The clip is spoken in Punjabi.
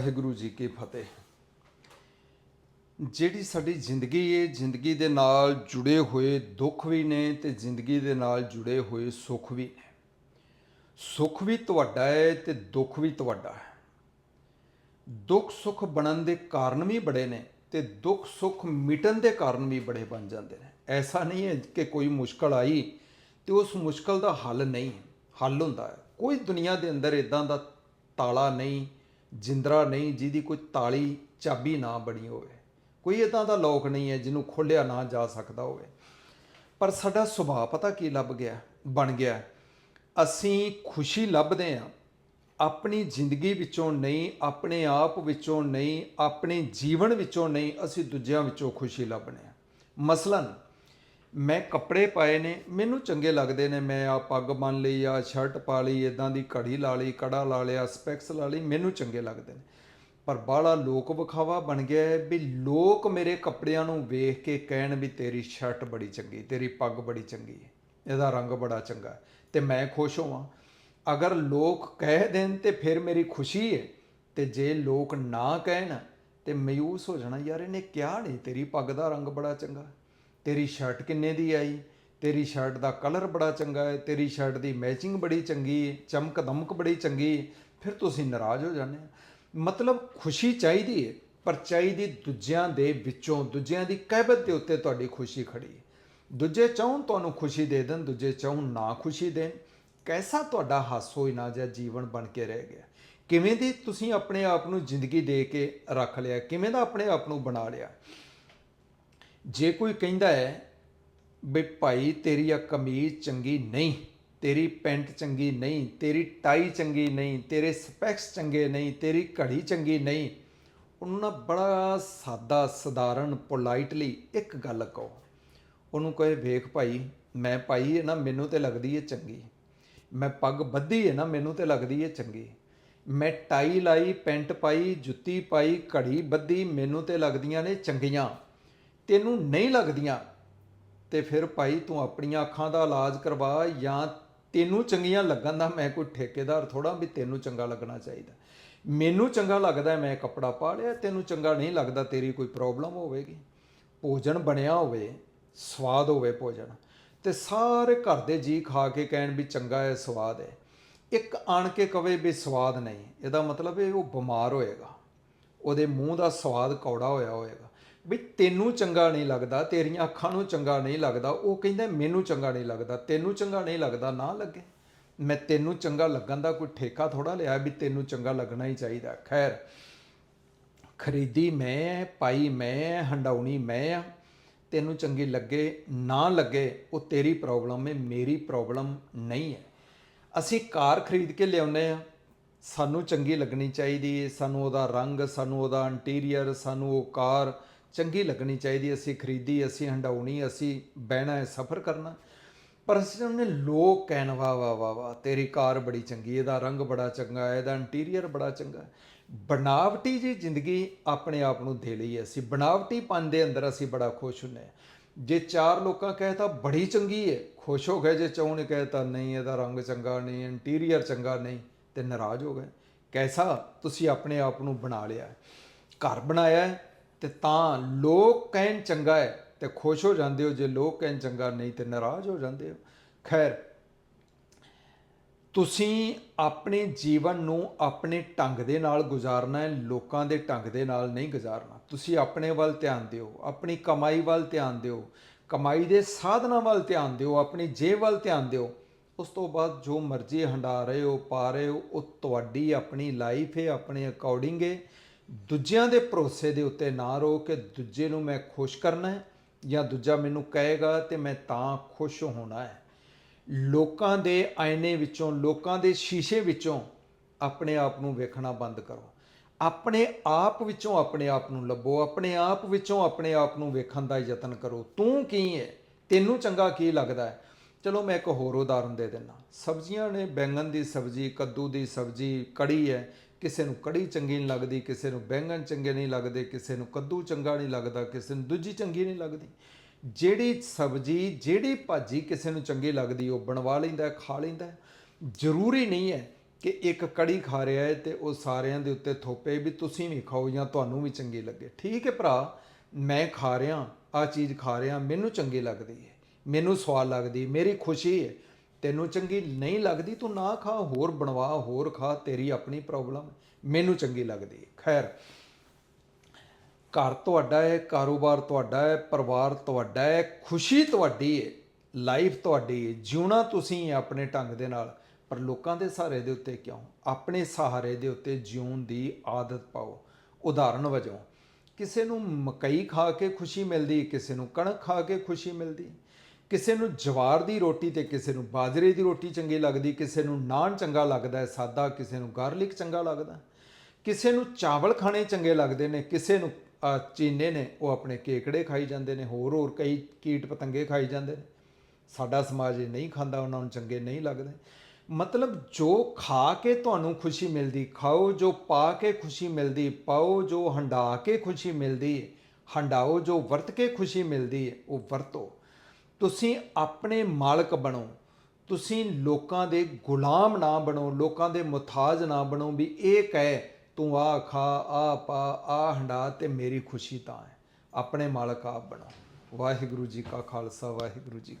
ਵਾਹਿਗੁਰੂ ਜੀ ਕੀ ਫਤਿਹ। ਜਿਹੜੀ ਸਾਡੀ ਜ਼ਿੰਦਗੀ ਹੈ ਜ਼ਿੰਦਗੀ ਦੇ ਨਾਲ ਜੁੜੇ ਹੋਏ ਦੁੱਖ ਵੀ ਨੇ ਤੇ ਜ਼ਿੰਦਗੀ ਦੇ ਨਾਲ ਜੁੜੇ ਹੋਏ ਸੁੱਖ ਵੀ ਨੇ। ਸੁੱਖ ਵੀ ਤੁਹਾਡਾ ਹੈ ਤੇ ਦੁੱਖ ਵੀ ਤੁਹਾਡਾ ਹੈ। ਦੁੱਖ ਸੁੱਖ ਬਣਨ ਦੇ ਕਾਰਨ ਵੀ ਬੜੇ ਨੇ ਤੇ ਦੁੱਖ ਸੁੱਖ ਮਿਟਣ ਦੇ ਕਾਰਨ ਵੀ ਬੜੇ ਬਣ ਜਾਂਦੇ ਨੇ। ਐਸਾ ਨਹੀਂ ਹੈ ਕਿ ਕੋਈ ਮੁਸ਼ਕਲ ਆਈ ਤੇ ਉਸ ਮੁਸ਼ਕਲ ਦਾ ਹੱਲ ਨਹੀਂ, ਹੱਲ ਹੁੰਦਾ ਹੈ। ਕੋਈ ਦੁਨੀਆ ਦੇ ਅੰਦਰ ਇਦਾਂ ਦਾ ਤਾਲਾ ਨਹੀਂ ਜਿੰਦਰਾ ਨਹੀਂ, ਜਿਹਦੀ ਕੋਈ ਤਾਲੀ, ਚਾਬੀ ਨਾ ਬਣੀ ਹੋਵੇ। ਕੋਈ ਇਦਾਂ ਦਾ ਲੋਕ ਨਹੀਂ ਹੈ ਜਿਹਨੂੰ ਖੋਲਿਆ ਨਾ ਜਾ ਸਕਦਾ ਹੋਵੇ। ਪਰ ਸਾਡਾ ਸੁਭਾਅ ਪਤਾ ਕੀ ਲੱਭ ਗਿਆ, ਬਣ ਗਿਆ। ਅਸੀਂ ਖੁਸ਼ੀ ਲੱਭਦੇ ਹਾਂ। ਆਪਣੀ ਜ਼ਿੰਦਗੀ ਵਿੱਚੋਂ ਨਹੀਂ, ਆਪਣੇ ਆਪ ਵਿੱਚੋਂ ਨਹੀਂ, ਆਪਣੇ ਜੀਵਨ ਵਿੱਚੋਂ ਨਹੀਂ ਅਸੀਂ ਦੂਜਿਆਂ ਵਿੱਚੋਂ ਖੁਸ਼ੀ ਲੱਭਦੇ ਹਾਂ। ਮਸਲਨ ਮੈਂ ਕੱਪੜੇ ਪਾਏ ਨੇ, ਮੈਨੂੰ ਚੰਗੇ ਲੱਗਦੇ ਨੇ, ਮੈਂ ਆ ਪੱਗ ਬੰਨ ਲਈ ਆ ਸ਼ਰਟ ਪਾ ਲਈ ਇਦਾਂ ਦੀ ਘੜੀ ਲਾ ਲਈ, ਕੜਾ ਲਾ ਲਿਆ ਸਪੈਕਸ ਲਾ ਲਈ, ਮੈਨੂੰ ਚੰਗੇ ਲੱਗਦੇ ਨੇ। ਪਰ ਬਾਹਲਾ ਲੋਕ ਵਿਖਾਵਾ ਬਣ ਗਿਆ ਹੈ ਵੀ ਲੋਕ ਮੇਰੇ ਕੱਪੜਿਆਂ ਨੂੰ ਵੇਖ ਕੇ ਕਹਿਣ ਵੀ ਤੇਰੀ ਸ਼ਰਟ ਬੜੀ ਚੰਗੀ, ਤੇਰੀ ਪੱਗ ਬੜੀ ਚੰਗੀ ਹੈ, ਇਹਦਾ ਰੰਗ ਬੜਾ ਚੰਗਾ ਹੈ ਤੇ ਮੈਂ ਖੁਸ਼ ਹੋਵਾਂ। ਅਗਰ ਲੋਕ ਕਹਿ ਦੇਣ ਤੇ ਫਿਰ ਮੇਰੀ ਖੁਸ਼ੀ ਹੈ ਤੇ ਜੇ ਲੋਕ ਨਾ ਕਹਿਣ ਤੇ ਮਯੂਸ ਹੋ ਜਾਣਾ, ਯਾਰ ਇਹਨੇ ਕਿਹਾ ਨਹੀਂ, ਤੇਰੀ ਪੱਗ ਦਾ ਰੰਗ ਬੜਾ ਚੰਗਾ ਤੇਰੀ ਸ਼ਰਟ ਕਿੰਨੇ ਦੀ ਆਈ? ਤੇਰੀ ਸ਼ਰਟ ਦਾ ਕਲਰ ਬੜਾ ਚੰਗਾ ਹੈ, ਤੇਰੀ ਸ਼ਰਟ ਦੀ ਮੈਚਿੰਗ ਬੜੀ ਚੰਗੀ ਹੈ, ਚਮਕ ਦਮਕ ਬੜੀ ਚੰਗੀ ਫਿਰ ਤੁਸੀਂ ਨਾਰਾਜ਼ ਹੋ ਜਾਂਦੇ ਹੋ। ਮਤਲਬ ਖੁਸ਼ੀ ਚਾਹੀਦੀ ਹੈ, ਪਰ ਚਾਹੀਦੀ ਦੂਜਿਆਂ ਦੇ ਵਿੱਚੋਂ, ਦੂਜਿਆਂ ਦੀ ਕਹਿਬਤ ਦੇ ਉੱਤੇ ਤੁਹਾਡੀ ਖੁਸ਼ੀ ਖੜੀ ਦੂਜੇ ਚਾਹਣ ਤੁਹਾਨੂੰ ਖੁਸ਼ੀ ਦੇ ਦੇਣ, ਦੂਜੇ ਚਾਹਣ ਨਾ ਖੁਸ਼ੀ ਦੇਣ। ਕੈਸਾ ਤੁਹਾਡਾ ਹਾਸੋ ਨਾ ਜਿਹਾ ਜੀਵਨ ਬਣ ਕੇ ਰਹਿ ਗਿਆ। ਕਿਵੇਂ ਦੀ ਤੁਸੀਂ ਆਪਣੇ ਆਪ ਨੂੰ ਜ਼ਿੰਦਗੀ ਦੇ ਕੇ ਰੱਖ ਲਿਆ, ਕਿਵੇਂ ਦਾ ਆਪਣੇ ਆਪ ਨੂੰ ਬਣਾ ਲਿਆ। ਜੇ ਕੋਈ ਕਹਿੰਦਾ ਹੈ ਵੀ ਭਾਈ ਤੇਰੀ ਆ ਕਮੀਜ਼ ਚੰਗੀ ਨਹੀਂ, ਤੇਰੀ ਪੈਂਟ ਚੰਗੀ ਨਹੀਂ, ਤੇਰੀ ਟਾਈ ਚੰਗੀ ਨਹੀਂ, ਤੇਰੇ ਸਪੈਕਸ ਚੰਗੇ ਨਹੀਂ, ਤੇਰੀ ਘੜੀ ਚੰਗੀ ਨਹੀਂ, ਉਹਨੂੰ ਨਾ ਬੜਾ ਸਾਦਾ, ਸਧਾਰਨ, ਪੋਲਾਈਟਲੀ ਇੱਕ ਗੱਲ ਕਹੋ। ਉਹਨੂੰ ਕਹੇ, ਵੇਖ ਭਾਈ, ਮੈਂ ਪਾਈ ਹੈ ਨਾ, ਮੈਨੂੰ ਤੇ ਲੱਗਦੀ ਹੈ ਚੰਗੀ। ਮੈਂ ਪੱਗ ਬੱਧੀ ਹੈ ਨਾ, ਮੈਨੂੰ ਤੇ ਲੱਗਦੀ ਹੈ ਚੰਗੀ। ਮੈਂ ਟਾਈ ਲਾਈ, ਪੈਂਟ ਪਾਈ, ਜੁੱਤੀ ਪਾਈ, ਘੜੀ ਬੱਧੀ, ਮੈਨੂੰ ਤੇ ਲੱਗਦੀਆਂ ਨੇ ਚੰਗੀਆਂ। ਤੈਨੂੰ ਨਹੀਂ ਲੱਗਦੀਆਂ। ਤੇ ਫਿਰ ਭਾਈ ਤੂੰ ਆਪਣੀਆਂ ਅੱਖਾਂ ਦਾ ਇਲਾਜ ਕਰਵਾ ਜਾਂ ਤੈਨੂੰ ਚੰਗੀਆਂ ਲੱਗਣ ਦਾ ਮੈਂ ਕੋਈ ਠੇਕੇਦਾਰ ਥੋੜਾ ਵੀ ਤੈਨੂੰ ਚੰਗਾ ਲੱਗਣਾ ਚਾਹੀਦਾ। ਮੈਨੂੰ ਚੰਗਾ ਲੱਗਦਾ ਮੈਂ ਕੱਪੜਾ ਪਾ ਲਿਆ ਤੈਨੂੰ ਚੰਗਾ ਨਹੀਂ ਲੱਗਦਾ ਤੇਰੀ ਕੋਈ ਪ੍ਰੋਬਲਮ ਹੋਵੇਗੀ। ਭੋਜਨ ਬਣਿਆ ਹੋਵੇ, ਸਵਾਦ ਹੋਵੇ ਭੋਜਨ, ਤੇ ਸਾਰੇ ਘਰ ਦੇ ਜੀ ਖਾ ਕੇ ਕਹਿਣ ਵੀ ਚੰਗਾ ਹੈ, ਸਵਾਦ ਹੈ। ਇੱਕ ਆਣ ਕੇ ਕਵੇ ਵੀ ਸਵਾਦ ਨਹੀਂ, ਇਹਦਾ ਮਤਲਬ ਇਹ ਉਹ ਬਿਮਾਰ ਹੋਏਗਾ। ਉਹਦੇ ਮੂੰਹ ਦਾ ਸਵਾਦ ਕੌੜਾ ਹੋਇਆ ਹੋਏਗਾ। ਵੀ ਤੈਨੂੰ ਚੰਗਾ ਨਹੀਂ ਲੱਗਦਾ, ਤੇਰੀਆਂ ਅੱਖਾਂ ਨੂੰ ਚੰਗਾ ਨਹੀਂ ਲੱਗਦਾ, ਉਹ ਕਹਿੰਦਾ ਮੈਨੂੰ ਚੰਗਾ ਨਹੀਂ ਲੱਗਦਾ, ਤੈਨੂੰ ਚੰਗਾ ਨਹੀਂ ਲੱਗਦਾ, ਨਾ ਲੱਗੇ। ਮੈਂ ਤੈਨੂੰ ਚੰਗਾ ਲੱਗਣ ਦਾ ਕੋਈ ਠੇਕਾ ਥੋੜਾ ਲਿਆ ਵੀ ਤੈਨੂੰ ਚੰਗਾ ਲੱਗਣਾ ਹੀ ਚਾਹੀਦਾ। ਖੈਰ, ਖਰੀਦੀ ਮੈਂ, ਪਾਈ ਮੈਂ, ਹੰਡਾਉਣੀ ਮੈਂ ਆ। ਤੈਨੂੰ ਚੰਗੀ ਲੱਗੇ, ਨਾ ਲੱਗੇ, ਉਹ ਤੇਰੀ ਪ੍ਰੋਬਲਮ ਹੈ, ਮੇਰੀ ਪ੍ਰੋਬਲਮ ਨਹੀਂ ਹੈ। ਅਸੀਂ ਕਾਰ ਖਰੀਦ ਕੇ ਲਿਆਉਂਦੇ ਆ ਸਾਨੂੰ ਚੰਗੀ ਲੱਗਣੀ ਚਾਹੀਦੀ ਹੈ, ਸਾਨੂੰ ਉਹਦਾ ਰੰਗ, ਸਾਨੂੰ ਉਹਦਾ ਇੰਟੀਰੀਅਰ, ਸਾਨੂੰ ਉਹ ਕਾਰ ਚੰਗੀ ਲੱਗਣੀ ਚਾਹੀਦੀ ਅਸੀਂ ਖਰੀਦੀ, ਅਸੀਂ ਹੰਡਾਉਣੀ, ਅਸੀਂ ਬਹਿਣਾ ਹੈ, ਸਫ਼ਰ ਕਰਨਾ। ਪਰ ਅਸੀਂ ਉਹਨੇ ਲੋਕ ਕਹਿਣ ਵਾ ਵਾ ਵਾ ਵਾ ਤੇਰੀ ਕਾਰ ਬੜੀ ਚੰਗੀ ਇਹਦਾ ਰੰਗ ਬੜਾ ਚੰਗਾ ਹੈ, ਇਹਦਾ ਇੰਟੀਰੀਅਰ ਬੜਾ ਚੰਗਾ ਬਣਾਵਟੀ ਜੀ ਜ਼ਿੰਦਗੀ ਆਪਣੇ ਆਪ ਨੂੰ ਦੇ ਲਈ ਹੈ। ਅਸੀਂ ਬਣਾਵਟੀ ਪਨ ਦੇ ਅੰਦਰ ਅਸੀਂ ਬੜਾ ਖੁਸ਼ ਹੁੰਨੇ ਹਾਂ। ਜੇ ਚਾਰ ਲੋਕਾਂ ਕਹਿਤਾ ਬੜੀ ਚੰਗੀ ਹੈ, ਖੁਸ਼ ਹੋ ਗਏ, ਜੇ ਚੌਂ ਨੇ ਕਹਿਤਾ ਨਹੀਂ, ਇਹਦਾ ਰੰਗ ਚੰਗਾ ਨਹੀਂ ਇੰਟੀਰੀਅਰ ਚੰਗਾ ਨਹੀਂ, ਤੇ ਨਾਰਾਜ਼ ਹੋ ਗਏ। ਕੈਸਾ ਤੁਸੀਂ ਆਪਣੇ ਆਪ ਨੂੰ ਬਣਾ ਲਿਆ ਘਰ ਬਣਾਇਆ ਤੇ ਤਾਂ ਲੋਕ ਕਹਿਣ ਚੰਗਾ ਹੈ ਤੇ ਖੁਸ਼ ਹੋ ਜਾਂਦੇ ਹੋ, ਜੇ ਲੋਕ ਕਹਿਣ ਚੰਗਾ ਨਹੀਂ ਤੇ ਨਾਰਾਜ਼ ਹੋ ਜਾਂਦੇ ਹੋ। ਖੈਰ, ਤੁਸੀਂ ਆਪਣੇ ਜੀਵਨ ਨੂੰ ਆਪਣੇ ਢੰਗ ਦੇ ਨਾਲ ਗੁਜ਼ਾਰਨਾ ਹੈ, ਲੋਕਾਂ ਦੇ ਢੰਗ ਦੇ ਨਾਲ ਨਹੀਂ ਗੁਜ਼ਾਰਨਾ। ਤੁਸੀਂ ਆਪਣੇ ਵੱਲ ਧਿਆਨ ਦਿਓ, ਆਪਣੀ ਕਮਾਈ ਵੱਲ ਧਿਆਨ ਦਿਓ, ਕਮਾਈ ਦੇ ਸਾਧਨਾਂ ਵੱਲ ਧਿਆਨ ਦਿਓ, ਆਪਣੀ ਜੇਬ ਵੱਲ ਧਿਆਨ ਦਿਓ। ਉਸ ਤੋਂ ਬਾਅਦ ਜੋ ਮਰਜ਼ੀ ਹੰਡਾ ਰਹੇ ਹੋ, ਪਾ ਰਹੇ ਹੋ, ਉਹ ਤੁਹਾਡੀ ਆਪਣੀ ਲਾਈਫ ਹੈ, ਆਪਣੇ ਅਕੋਰਡਿੰਗ ਹੈ। ਦੂਜਿਆਂ ਦੇ ਭਰੋਸੇ ਦੇ ਉੱਤੇ ਨਾ ਰਹੋ ਕਿ ਦੂਜੇ ਨੂੰ ਮੈਂ ਖੁਸ਼ ਕਰਨਾ ਹੈ ਜਾਂ ਦੂਜਾ ਮੈਨੂੰ ਕਹੇਗਾ ਤੇ ਮੈਂ ਤਾਂ ਖੁਸ਼ ਹੋਣਾ ਹੈ। ਲੋਕਾਂ ਦੇ ਆਇਨੇ ਵਿੱਚੋਂ, ਲੋਕਾਂ ਦੇ ਸ਼ੀਸ਼ੇ ਵਿੱਚੋਂ ਆਪਣੇ ਆਪ ਨੂੰ ਵੇਖਣਾ ਬੰਦ ਕਰੋ। ਆਪਣੇ ਆਪ ਵਿੱਚੋਂ ਆਪਣੇ ਆਪ ਨੂੰ ਲੱਭੋ, ਆਪਣੇ ਆਪ ਵਿੱਚੋਂ ਆਪਣੇ ਆਪ ਨੂੰ ਵੇਖਣ ਦਾ ਯਤਨ ਕਰੋ। ਤੂੰ ਕੀ ਹੈ? ਤੈਨੂੰ ਚੰਗਾ ਕੀ ਲੱਗਦਾ ਹੈ? ਚਲੋ ਮੈਂ ਇੱਕ ਹੋਰ ਉਦਾਹਰਨ ਦੇ ਦਿੰਦਾ। ਸਬਜ਼ੀਆਂ ਨੇ ਬੈਂਗਣ ਦੀ ਸਬਜ਼ੀ, ਕੱਦੂ ਦੀ ਸਬਜ਼ੀ, ਕੜੀ ਹੈ। ਕਿਸੇ ਨੂੰ ਕੜੀ ਚੰਗੀ ਨਹੀਂ ਲੱਗਦੀ, ਕਿਸੇ ਨੂੰ ਬੈਂਗਣ ਚੰਗੇ ਨਹੀਂ ਲੱਗਦੇ, ਕਿਸੇ ਨੂੰ ਕੱਦੂ ਚੰਗਾ ਨਹੀਂ ਲੱਗਦਾ, ਕਿਸੇ ਨੂੰ ਦੂਜੀ ਚੰਗੀ ਨਹੀਂ ਲੱਗਦੀ। ਜਿਹੜੀ ਸਬਜ਼ੀ, ਜਿਹੜੀ ਭਾਜੀ ਕਿਸੇ ਨੂੰ ਚੰਗੀ ਲੱਗਦੀ, ਉਹ ਬਣਵਾ ਲੈਂਦਾ, ਖਾ ਲੈਂਦਾ। ਜ਼ਰੂਰੀ ਨਹੀਂ ਹੈ ਕਿ ਇੱਕ ਕੜੀ ਖਾ ਰਿਹਾ ਹੈ ਤੇ ਉਹ ਸਾਰਿਆਂ ਦੇ ਉੱਤੇ ਥੋਪੇ ਵੀ ਤੁਸੀਂ ਵੀ ਖਾਓ ਜਾਂ ਤੁਹਾਨੂੰ ਵੀ ਚੰਗੀ ਲੱਗੇ। ਠੀਕ ਹੈ ਭਰਾ, ਮੈਂ ਖਾ ਰਿਹਾ ਆ ਚੀਜ਼ ਖਾ ਰਿਹਾ, ਮੈਨੂੰ ਚੰਗੀ ਲੱਗਦੀ ਹੈ, ਮੈਨੂੰ ਸਵਾਦ ਲੱਗਦੀ, ਮੇਰੀ ਖੁਸ਼ੀ ਹੈ। ਤੈਨੂੰ ਚੰਗੀ ਨਹੀਂ ਲੱਗਦੀ, ਤੂੰ ਨਾ ਖਾ, ਹੋਰ ਬਣਵਾ, ਹੋਰ ਖਾ, ਤੇਰੀ ਆਪਣੀ ਪ੍ਰੋਬਲਮ ਮੈਨੂੰ ਚੰਗੀ ਲੱਗਦੀ। ਖੈਰ, ਘਰ ਤੁਹਾਡਾ ਹੈ, ਕਾਰੋਬਾਰ ਤੁਹਾਡਾ ਹੈ, ਪਰਿਵਾਰ ਤੁਹਾਡਾ ਹੈ, ਖੁਸ਼ੀ ਤੁਹਾਡੀ ਹੈ ਲਾਈਫ ਤੁਹਾਡੀ ਹੈ, ਜਿਉਣਾ ਤੁਸੀਂ ਹੈ ਆਪਣੇ ਢੰਗ ਦੇ ਨਾਲ। ਪਰ ਲੋਕਾਂ ਦੇ ਸਹਾਰੇ ਦੇ ਉੱਤੇ ਕਿਉਂ? ਆਪਣੇ ਸਹਾਰੇ ਦੇ ਉੱਤੇ ਜਿਉਣ ਦੀ ਆਦਤ ਪਾਓ। ਉਦਾਹਰਣ ਵਜੋਂ, ਕਿਸੇ ਨੂੰ ਮਕਈ ਖਾ ਕੇ ਖੁਸ਼ੀ ਮਿਲਦੀ, ਕਿਸੇ ਨੂੰ ਕਣਕ ਖਾ ਕੇ ਖੁਸ਼ੀ ਮਿਲਦੀ। ਕਿਸੇ ਨੂੰ ਜਵਾਰ ਦੀ ਰੋਟੀ ਤੇ ਕਿਸੇ ਨੂੰ ਬਾਜਰੇ ਦੀ ਰੋਟੀ ਚੰਗੀ ਲੱਗਦੀ, ਕਿਸੇ ਨੂੰ ਨਾਨ ਚੰਗਾ ਲੱਗਦਾ ਹੈ, ਸਾਦਾ ਕਿਸੇ ਨੂੰ ਗਾਰਲਿਕ ਚੰਗਾ ਲੱਗਦਾ ਕਿਸੇ ਨੂੰ ਚਾਵਲ ਖਾਣੇ ਚੰਗੇ ਲੱਗਦੇ ਨੇ, ਕਿਸੇ ਨੂੰ ਚੀਨੇ ਨੇ, ਉਹ ਆਪਣੇ ਕੇਕੜੇ ਖਾਈ ਜਾਂਦੇ ਨੇ, ਹੋਰ ਹੋਰ ਕਈ ਕੀਟ ਪਤੰਗੇ ਖਾਈ ਜਾਂਦੇ ਨੇ। ਸਾਡਾ ਸਮਾਜ ਇਹ ਨਹੀਂ ਖਾਂਦਾ, ਉਹਨਾਂ ਨੂੰ ਚੰਗੇ ਨਹੀਂ ਲੱਗਦੇ। ਮਤਲਬ ਜੋ ਖਾ ਕੇ ਤੁਹਾਨੂੰ ਖੁਸ਼ੀ ਮਿਲਦੀ, ਖਾਓ, ਜੋ ਪਾ ਕੇ ਖੁਸ਼ੀ ਮਿਲਦੀ, ਪਾਓ, ਜੋ ਹੰਡਾ ਕੇ ਖੁਸ਼ੀ ਮਿਲਦੀ ਹੈ, ਹੰਡਾਓ, ਜੋ ਵਰਤ ਕੇ ਖੁਸ਼ੀ ਮਿਲਦੀ ਹੈ, ਉਹ ਵਰਤੋ। ਤੁਸੀਂ ਆਪਣੇ ਮਾਲਕ ਬਣੋ। ਤੁਸੀਂ ਲੋਕਾਂ ਦੇ ਗੁਲਾਮ ਨਾ ਬਣੋ, ਲੋਕਾਂ ਦੇ ਮੁਤਾਜ ਨਾ ਬਣੋ ਵੀ ਇਹ ਕਹੇ, ਤੂੰ ਆ ਖਾ, ਆ ਪਾ, ਆ ਹੰਡਾ ਤੇ ਮੇਰੀ ਖੁਸ਼ੀ ਤਾਂ ਹੈ। ਆਪਣੇ ਮਾਲਕ ਆਪ ਬਣੋ। ਵਾਹਿਗੁਰੂ ਜੀ ਕਾ ਖਾਲਸਾ, ਵਾਹਿਗੁਰੂ ਜੀ